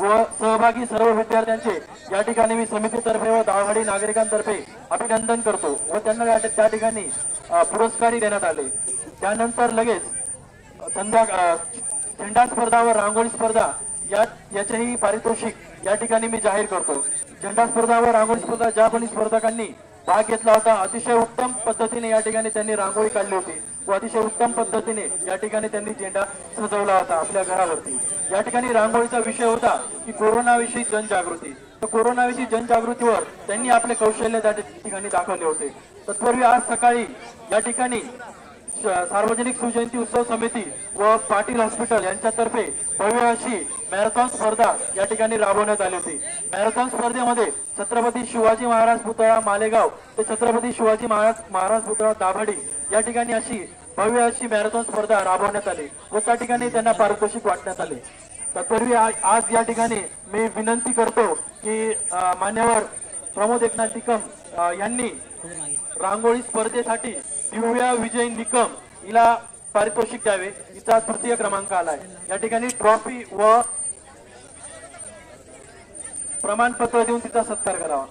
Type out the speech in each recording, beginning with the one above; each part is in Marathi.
व सहभागी सर्व विद्यार्थ्यांचे या ठिकाणी मी समितीतर्फे व दावहाडी नागरिकांतर्फे अभिनंदन करतो व त्यांना त्या ठिकाणी पुरस्कारही देण्यात आले. त्यानंतर लगेच संध्या झेंडा स्पर्धा व रांगोळी स्पर्धा या याचेही पारितोषिक या ठिकाणी मी जाहीर करतो. झेंडा स्पर्धा व रांगोळी स्पर्धा ज्या कोणी स्पर्धकांनी भाग घेतला होता. अतिशय उत्तम पद्धतीने या ठिकाणी त्यांनी रांगोळी काढली होती. व अतिशय उत्तम पद्धतीने या ठिकाणी त्यांनी झेंडा सजवला होता आपल्या घरावरती. या ठिकाणी रांगोळीचा विषय होता की कोरोनाविषयी जनजागृती. तर कोरोनाविषयी जनजागृतीवर त्यांनी आपले कौशल्य त्या ठिकाणी दाखवले होते. तत्पूर्वी आज सकाळी या ठिकाणी सार्वजनिक सुजयंती उत्सव समिती व पाटील हॉस्पिटल यांच्यातर्फे भव्य अशी मॅरेथॉन स्पर्धा या ठिकाणी राबवण्यात आली होती. मॅरेथॉन स्पर्धेमध्ये छत्रपती शिवाजी महाराज पुतळा मालेगाव ते छत्रपती शिवाजी महाराज महाराज पुतळा दाभाडी या ठिकाणी अशी भव्य अशी मॅरेथॉन स्पर्धा राबवण्यात आली व त्या ठिकाणी त्यांना पारितोषिक वाटण्यात आले. तत्पूर्वी आज या ठिकाणी मी विनंती करतो की मान्यवर प्रमोद एकनाथ निकम यांनी रांगोळी स्पर्धेसाठी दिव्या विजय निकम. हिला पारितोषिक द्यावे. हिचा तृतीय क्रमांक आलाय. या ठिकाणी ट्रॉफी व प्रमाणपत्र देऊन तिचा सत्कार करावा.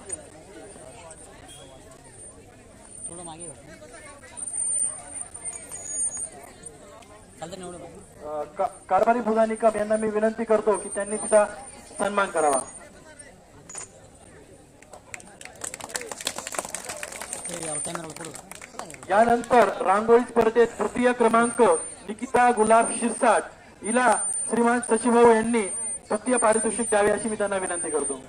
का- कारभारी फुला निकम यांना मी विनंती करतो की त्यांनी तिचा सन्मान करावा. यानंतर रांगोळी स्पर्धेत तृतीय क्रमांक निकिता गुलाब शिरसाट. हिला श्रीमान शशीभाऊ यांनी तृतीय पारितोषिक द्यावे अशी मी त्यांना विनंती करतो.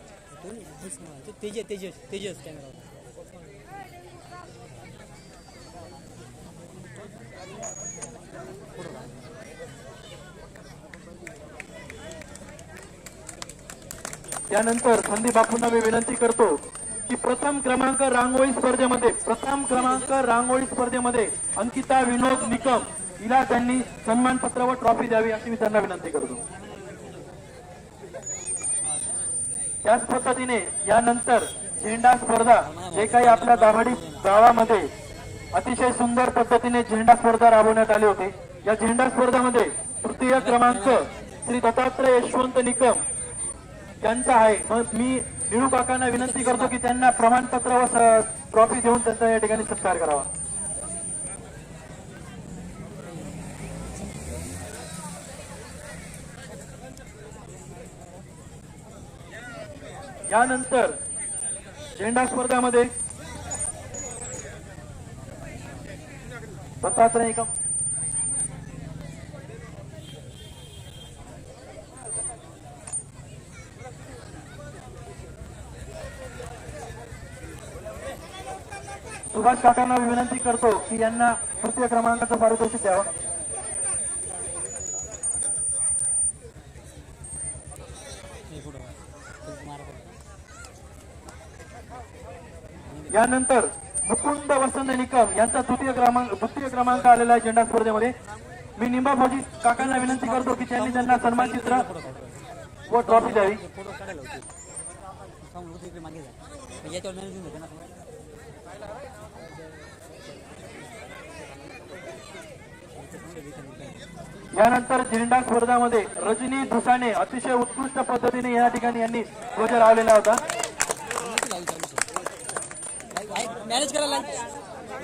त्यानंतर संदीप बापूंना मी विनंती करतो की प्रथम क्रमांक रांगोळी स्पर्धेमध्ये प्रथम क्रमांक रांगोळी स्पर्धेमध्ये अंकिता विनोद निकम हिला त्यांनी सन्मानपत्र व ट्रॉफी द्यावी अशी मी त्यांना विनंती करतो. त्याच पद्धतीने यानंतर झेंडा स्पर्धा जे काही आपल्या दाभाडी गावामध्ये अतिशय सुंदर पद्धतीने झेंडा स्पर्धा राबवण्यात आली होती. या झेंडा स्पर्धेमध्ये तृतीय क्रमांक श्री दत्तात्रय यशवंत निकम यांचा आहे. मग मी निळू काकांना विनंती करतो की त्यांना प्रमाणपत्र व ट्रॉफी देऊन त्यांचा या ठिकाणी सत्कार करावा. यानंतर झेंडा स्पर्धामध्ये दत्तात्रय एकम सुभाष काकांना विनंती करतो की यांना तृतीय क्रमांकाचं पारितोषिक द्यावं. यानंतर मुकुंद वसंत निकम यांचा तृतीय क्रमांक तृतीय क्रमांक आलेला आहे झेंडा स्पर्धेमध्ये. मी निंबा फौजी काकांना विनंती करतो की त्यांनी त्यांना सन्मान चित्र व ट्रॉफी द्यावी ते फोटो काढायला होते थांब, उतरू इकडे मागे जा मग याच्यावर मॅनेजमेंट होते ना यानंतर झेंडा स्पर्धामध्ये रजनी धुसाने अतिशय उत्कृष्ट पद्धतीने या ठिकाणी यांनी ध्वज लावलेला होता.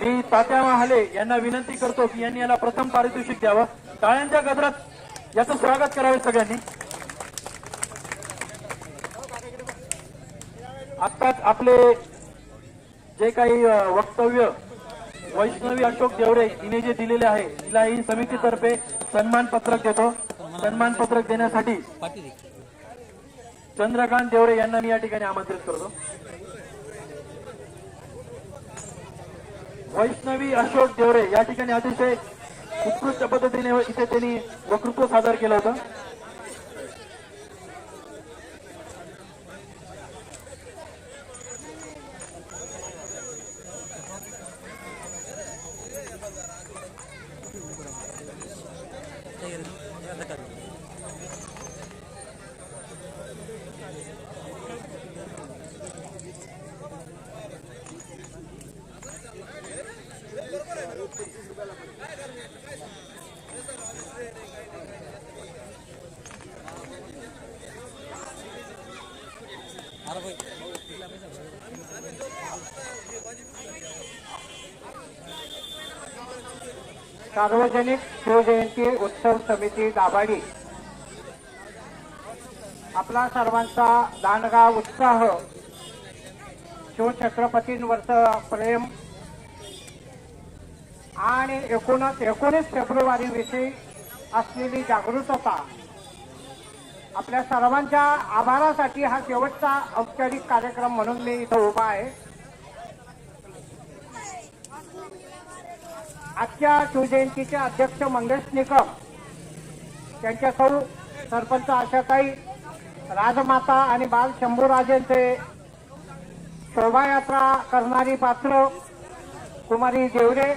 मी तात्या महाले यांना विनंती करतो की यांनी याला प्रथम पारितोषिक द्यावं. टाळ्यांच्या गजरात याचं स्वागत करावे सगळ्यांनी. आत्ताच आपले जे काही वक्तव्य वैष्णवी अशोक देवरे हिने जे दिलेले आहे तिला ही समितीतर्फे सन्मान पत्रक देतो. सन्मान पत्रक देण्यासाठी चंद्रकांत देवरे यांना मी या ठिकाणी आमंत्रित करतो. वैष्णवी अशोक देवरे या ठिकाणी अतिशय उत्कृष्ट पद्धतीने इथे त्यांनी वक्तृत्व सादर केलं होतं. सार्वजनिक शिवजयंती उत्सव समिती दाभाडी. आपला सर्वांचा दांडगा उत्साह शिवछत्रपतींवरचं प्रेम आणि एकूणच एकोणीस फेब्रुवारी विषयी असलेली जागृतता. आपल्या सर्वांच्या आभारासाठी हा शेवटचा औपचारिक कार्यक्रम म्हणून मी इथं उभा आहे. आजच्या शिवजयंतीचे अध्यक्ष मंगेश निकम त्यांच्या सौ सरपंच आशाताई राजमाता आणि बाल शंभूराजेंचे शोभायात्रा करणारी पात्र कुमारी देवरे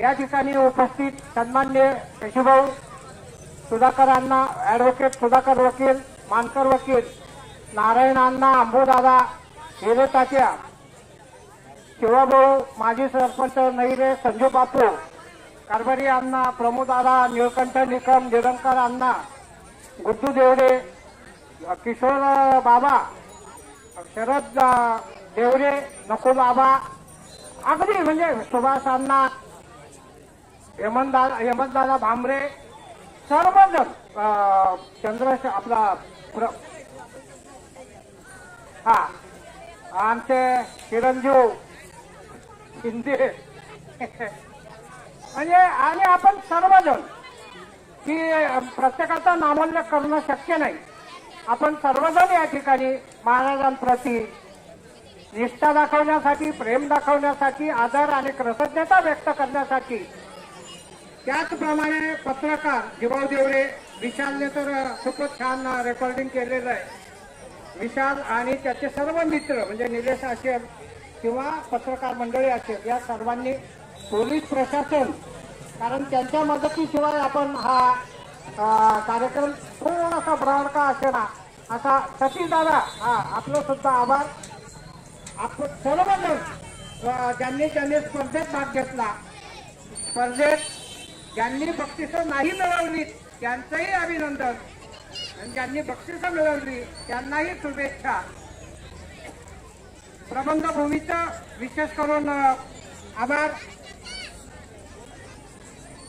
या ठिकाणी उपस्थित सन्मान्य शशीभाऊ सुधाकर अण्णा ॲडव्होकेट सुधाकर वकील मानकर वकील नारायण अण्णा अंबोदादा हिरे तात्या शिवाभाऊ माजी सरपंच नैरे संजू बापू कारभारी अण्णा प्रमोदादा निळकंठ निकम निरंकर अण्णा गुड्डू देवडे किशोर बाबा शरद देवरे नको बाबा अगदी म्हणजे सुभाष अण्णा यमनदा हेमंतदादा भांबरे सर्वजण चंद्रश आपला प्र- हा आमचे चिरंजीव शिंदे. म्हणजे आणि आपण सर्वजण की प्रत्येकाचा नामोल्लेख करणं शक्य नाही. आपण सर्वजण या ठिकाणी महाराजांप्रती निष्ठा दाखवण्यासाठी प्रेम दाखवण्यासाठी आदर आणि कृतज्ञता व्यक्त करण्यासाठी त्याचप्रमाणे पत्रकार जीवाऊ देवरे विशालने तर खूपच छान रेकॉर्डिंग केलेलं आहे. विशाल आणि त्याचे सर्व मित्र म्हणजे निलेश असेल किंवा पत्रकार मंडळी असेल या सर्वांनी पोलीस प्रशासन कारण त्यांच्या मदतीशिवाय आपण हा कार्यक्रम थोडासा ब्रॉड का असे ना असा सतीश दादा हा आपलं सुद्धा आभार. आपण सर्वजण ज्यांनी त्यांनी स्पर्धेत भाग घेतला स्पर्धेत ज्यांनी बक्षिसं नाही मिळवली त्यांचंही अभिनंदन. आणि ज्यांनी बक्षिसं मिळवली त्यांनाही शुभेच्छा. प्रबंधभूमीचं विशेष करून आभार.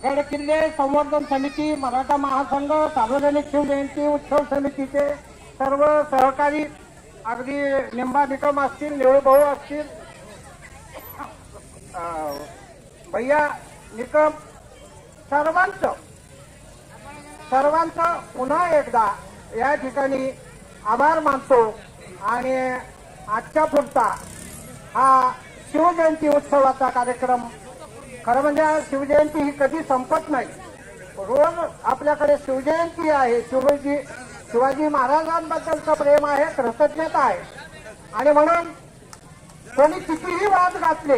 गड किल्ले संवर्धन समिती मराठा महासंघ सार्वजनिक शिवजयंती उत्सव समितीचे सर्व सहकारी अगदी निंबा निकम असतील निळूभाऊ असतील. भैया निकम सर्वांचं सर्वांचं पुन्हा एकदा या ठिकाणी आभार मानतो आणि आजच्या पुरता हा शिवजयंती उत्सवाचा कार्यक्रम खरं म्हणजे शिवजयंती ही कधी संपत नाही. रोज आपल्याकडे शिवजयंती आहे शिवजी शिवाजी महाराजांबद्दलचं प्रेम आहे कृतज्ञता आहे. आणि म्हणून कोणी कितीही वाद घातले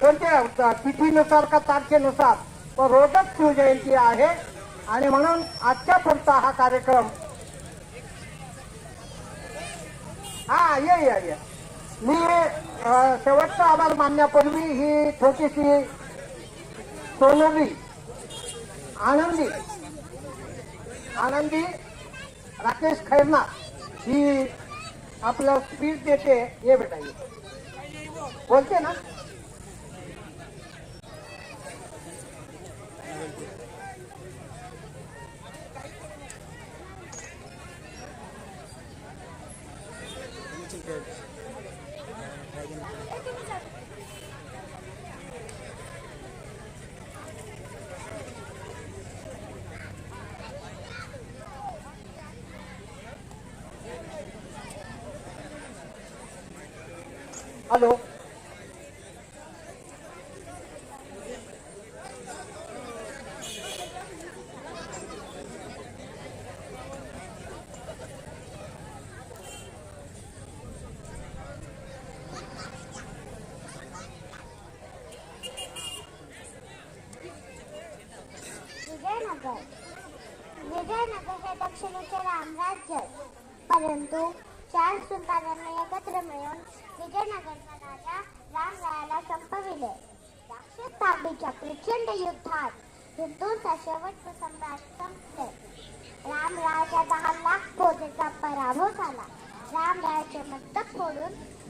कोणत्या तिथीनुसार का तारखेनुसार व रोजच शिवजयंती आहे. आणि म्हणून आजच्या पुरता हा कार्यक्रम हा ये ये ये. मी शेवटचा आभार मानण्यापूर्वी ही छोटीशी सोनली आनंदी आनंदी राकेश खैरना ही आपलं स्पीच देते. ये बेटा ये. बोलते ना? हॅलो विजयनगर विजयनगर हे दक्षिणेचे रामराज्य परंतु चार सुलतानांनी एकत्र मिळून विजयनगरचा राजा रामरायाला संपविले. राक्षसताबीच्या प्रचंड युद्धात हिंदूंचा शेवटचा सम्राट संपले. रामरायाच्या दहा लाख फौजेचा पराभव झाला.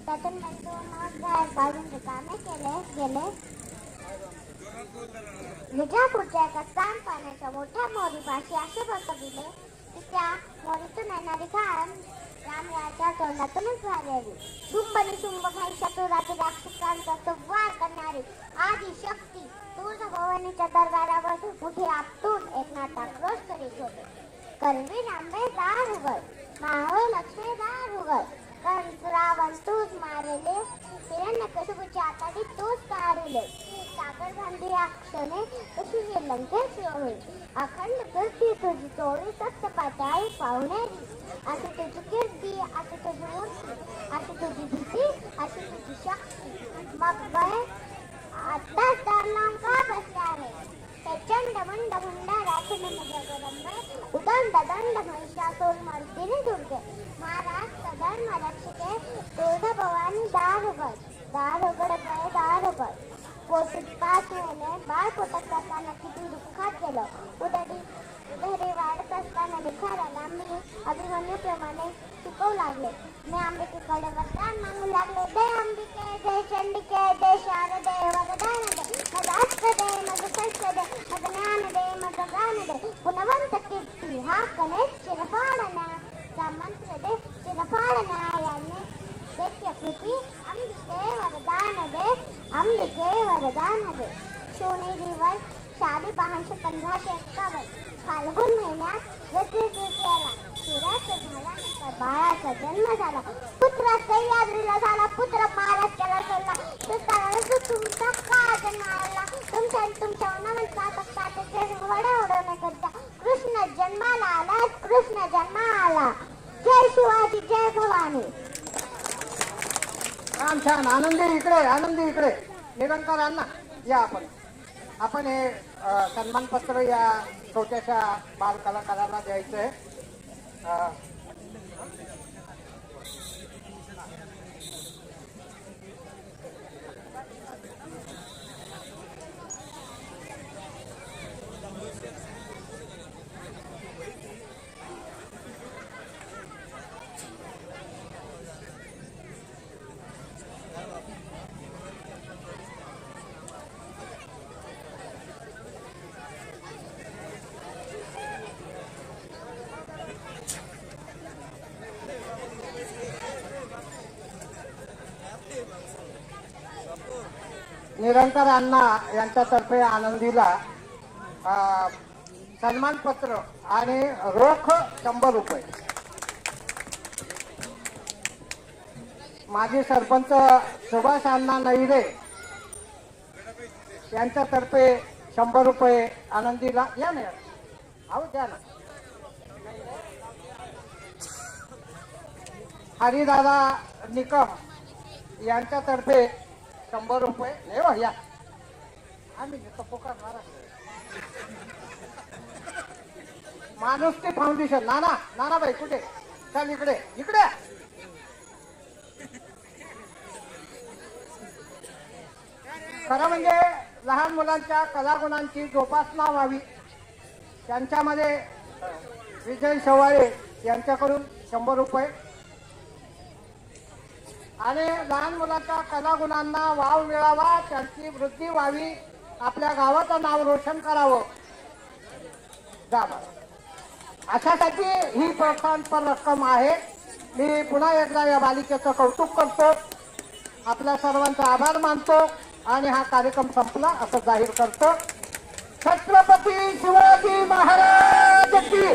त्यातून बंधू मग बाहेर काढून रिकामे केले गेले. विजापूरच्या एका सांड पाण्याच्या मोठ्या मोरीपाशी असे बसविले त्या मोरीतून येणारी घाण रामराच्या तोंडातूनच बाहेर यावी शुंभ आणि शुंभ महिषासुराचे राक्षसांचा संवार करणारी आदी शक्ती तुझ तुळजाभवानीच्या दरबारावर मोठी आपटून एक नाटक रोज करीत होते. करवी नांबे दार उघड मावळ लक्ष्मी दार उघड. कंस रावण तूच मारले हिरण्य हिरण्यकशिपूची आताडी तूच काढले. सागर बांधी अक्षणे तशी ही लंकेश होईल. अखंड कीर्ती तुझी चोरी सत्य पाताळी पाहुणेरी अशी तुझी कीर्ती अशी तुझी मूर्ती अशी तुझी भीती अशी तुझी शक्ती. मग वय आता तर का बसले आहे प्रचंड मंड भंडारा खंड जगदंब उदंड दंड महिषासूर मर्दिनी दुर्गे. महाराज सधर्म रक्षके तुळजा भवानी दार उघड दार उघड दार उघड पोटीत पाच महिने बाळ पोटात असताना किती दुःखात गेलं उदरी उदरी वाढत असताना निखाराला मी अभिमन्यूप्रमाणे शिकवू लागले मी आंबिकेकडे वरदान मागू लागले जय आंबिके जय चंडिके जय शारदे वरदान दिवस शाली पाचशे पंधराशे एक्कावन्न. फाल्गुन महिन्यात बाळाचा जन्म झाला. पुत्र सह्याद्रीला झाला. पुत्र महाराष्ट्राला सोडला. तुमचा का जन्म आला तुमच्या तुमच्या उन्हामध्ये त्याचे वडे कृष्ण जन्माला आला. कृष्ण जन्मा आला जय शिवाजी जय भवानी. छान छान. आनंदी इकडे आनंदी इकडे. निरंकार अण्णा या आपण. आपण हे सन्मानपत्र या छोट्याशा बालकलाकाराला द्यायचं आहे निरंतर अण्णा यांच्यातर्फे आनंदीला सन्मानपत्र आणि रोख शंभर रुपये माजी सरपंच सुभाष अण्णा नैरे यांच्यातर्फे शंभर रुपये आनंदीला या ना या. अहो द्या ना हरिदादा निकम यांच्यातर्फे शंभर रुपये. नाही हो या. आम्ही देतो पोकार महाराज माणुसकी फाउंडेशन नाना भाई कुठे? चल इकडे इकडे. खरं म्हणजे लहान मुलांच्या कलागुणांची जोपासना व्हावी. त्यांच्यामध्ये विजय शवाळे यांच्याकडून शंभर रुपये. आणि लहान मुलांच्या कलागुणांना वाव मिळावा त्यांची वृद्धी व्हावी. आपल्या गावाचं नाव रोशन करावं. जा अशासाठी ही प्रोत्साहनपर रक्कम आहे. मी पुन्हा एकदा या बालिकेचं कौतुक करतो. आपल्या सर्वांचा आभार मानतो आणि हा कार्यक्रम संपला असं जाहीर करतो. छत्रपती शिवाजी महाराज की